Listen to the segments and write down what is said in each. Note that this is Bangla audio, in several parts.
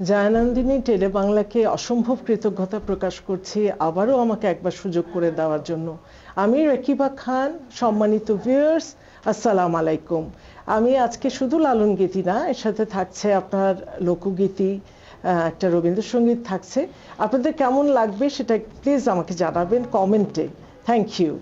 জায়নন্দিনী টেলে বাংলাকে অসম্ভব কৃতজ্ঞতা প্রকাশ করছি, আবারও আমাকে একবার সুযোগ করে দেওয়ার জন্য। আমি রেকিবা খান, সম্মানিত ভিউয়ার্স আসসালাম আলাইকুম। আমি আজকে শুধু লালন গীতি না, এর সাথে থাকছে আপনার লোকগীতি একটা রবীন্দ্রসঙ্গীত থাকছে। আপনাদের কেমন লাগবে সেটা প্লিজ আমাকে জানাবেন কমেন্টে। Thank you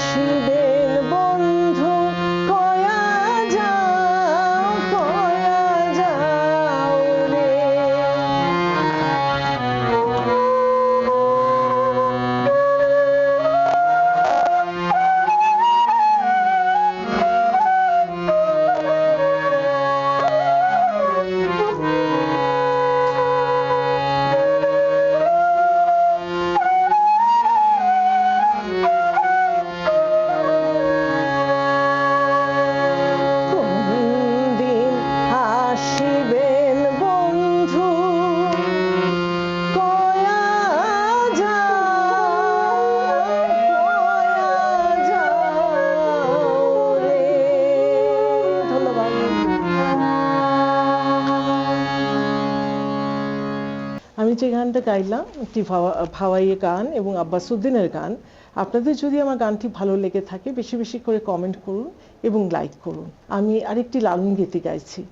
She did. গানটা গাইলাম একটি ভাওয়া- ভাওয়াইয়ে গান এবং আব্বাসুদ্দিনের গান। আপনাদের যদি আমার গানটি ভালো লেগে থাকে, বেশি বেশি করে কমেন্ট করুন এবং লাইক করুন। আমি আরেকটি লালন গীতি গাইছি।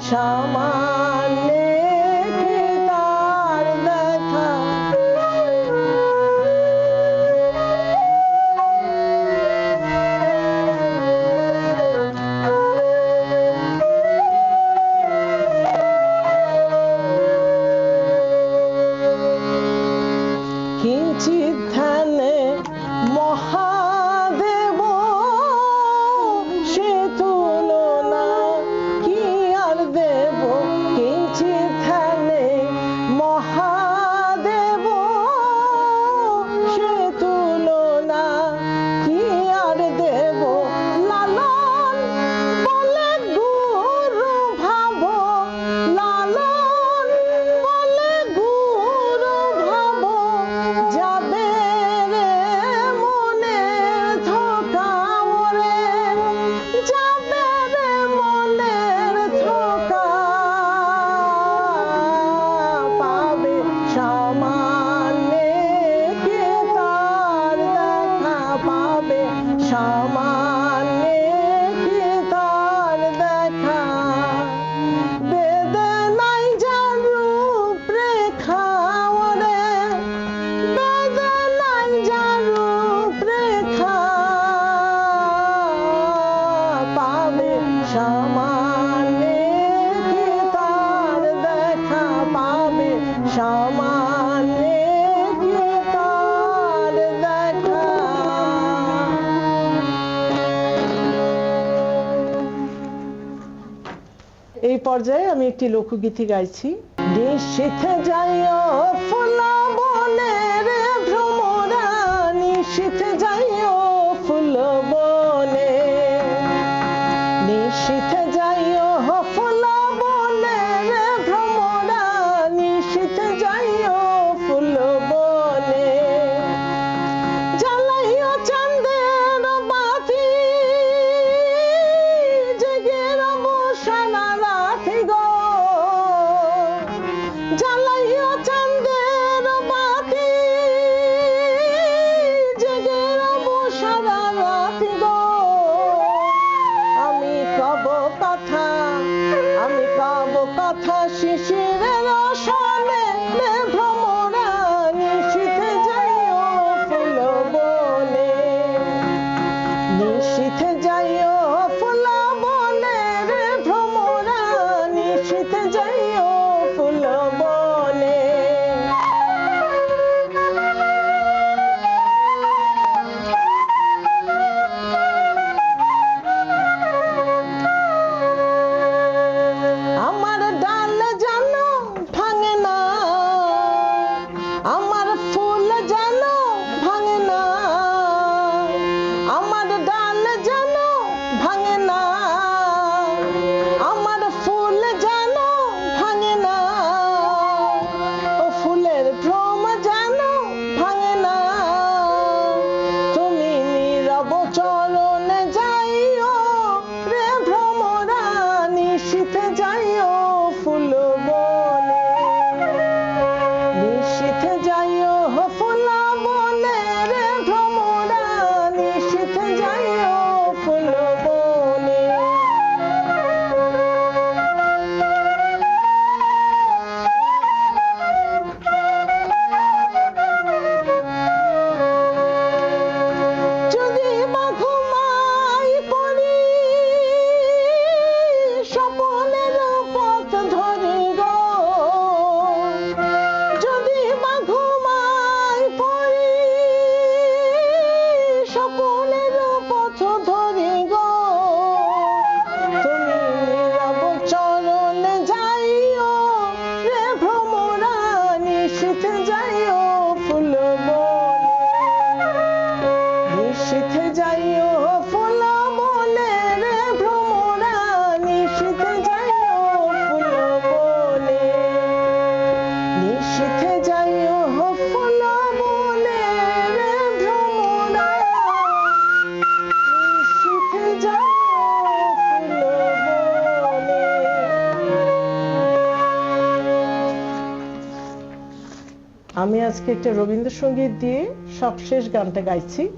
Shama পর্যায়ে আমি একটি লোকগীতি গাইছি। নিশীথে যাইও ফুল শীতে যাইও, ফুলা বনে রে ভ্রমরানি শীতে যাইও, ফুল বনে। আমার ডাল জান ভাঙে না, আমার ফুল জান ভাঙে না। আমার ডাল আমি আজকে একটা রবীন্দ্রসঙ্গীত দিয়ে সবশেষ গানটা গাইছি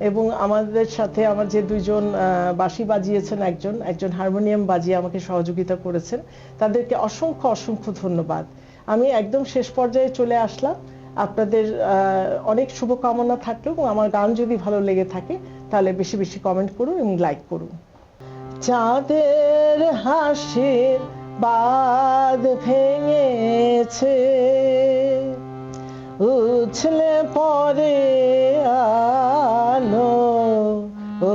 এবং আমাদের সাথে আমার যে দুইজন আহ, বাঁশি বাজিয়েছেন একজন একজন হারমোনিয়াম বাজিয়ে আমাকে সহযোগিতা করেছেন তাদেরকে অসংখ্য অসংখ্য ধন্যবাদ। আমি একদম শেষ পর্যায়ে চলে আসলাম। আপনাদের অনেক শুভকামনা থাকল এবং আমার গান যদি ভালো লেগে থাকে তাহলে বেশি বেশি কমেন্ট করুন এবং লাইক করুন। চাঁদের হাসির বাদ ভেঙেছে উছলে পরে আলো ও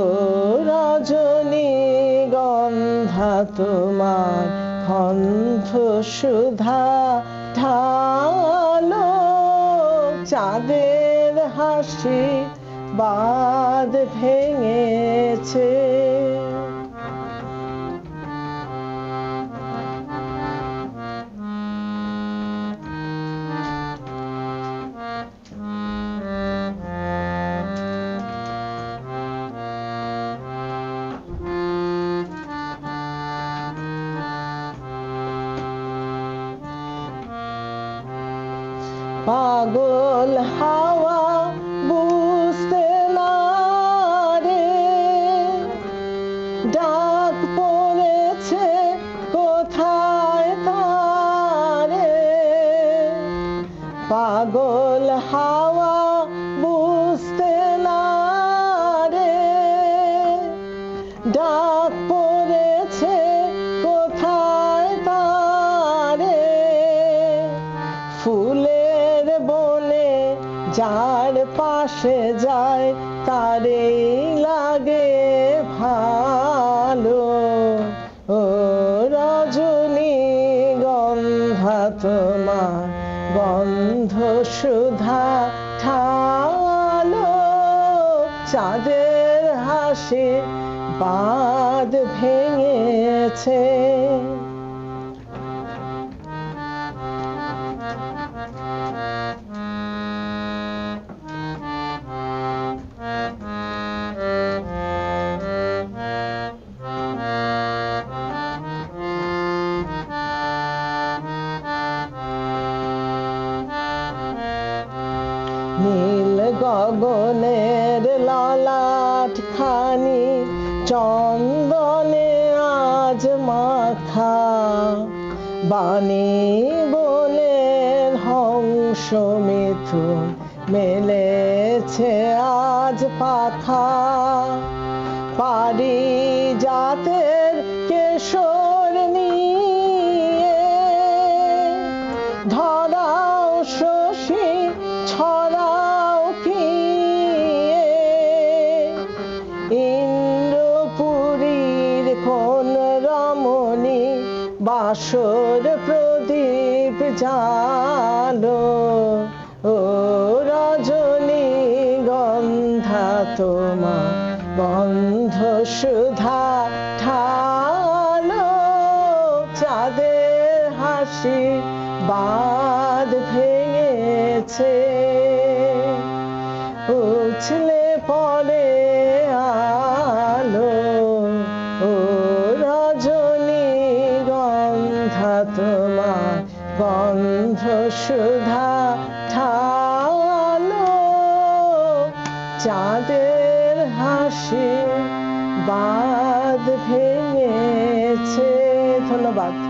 রজনী গন্ধা তোমার কণ্ঠ সুধা ঢালো চাঁদের হাসি বাদ ভেঙেছে হাওয়া বুঝতে চাঁদের হাসে বাদ ভেঙেছে। চন্দনে আজ মাথা বাণী বলে হংস মিথু মেলেছে আজ পাথা। পারি বাসর প্রদীপ জালো ও রজনী গন্ধা তোমা বন্ধ সুধা ঠালো। চাঁদের হাসি বাদ ভেঙেছে ব্রহ্মসুধা ঠালো। চাঁদের হাসি বাদ ভেঙেছে। ধন্যবাদ।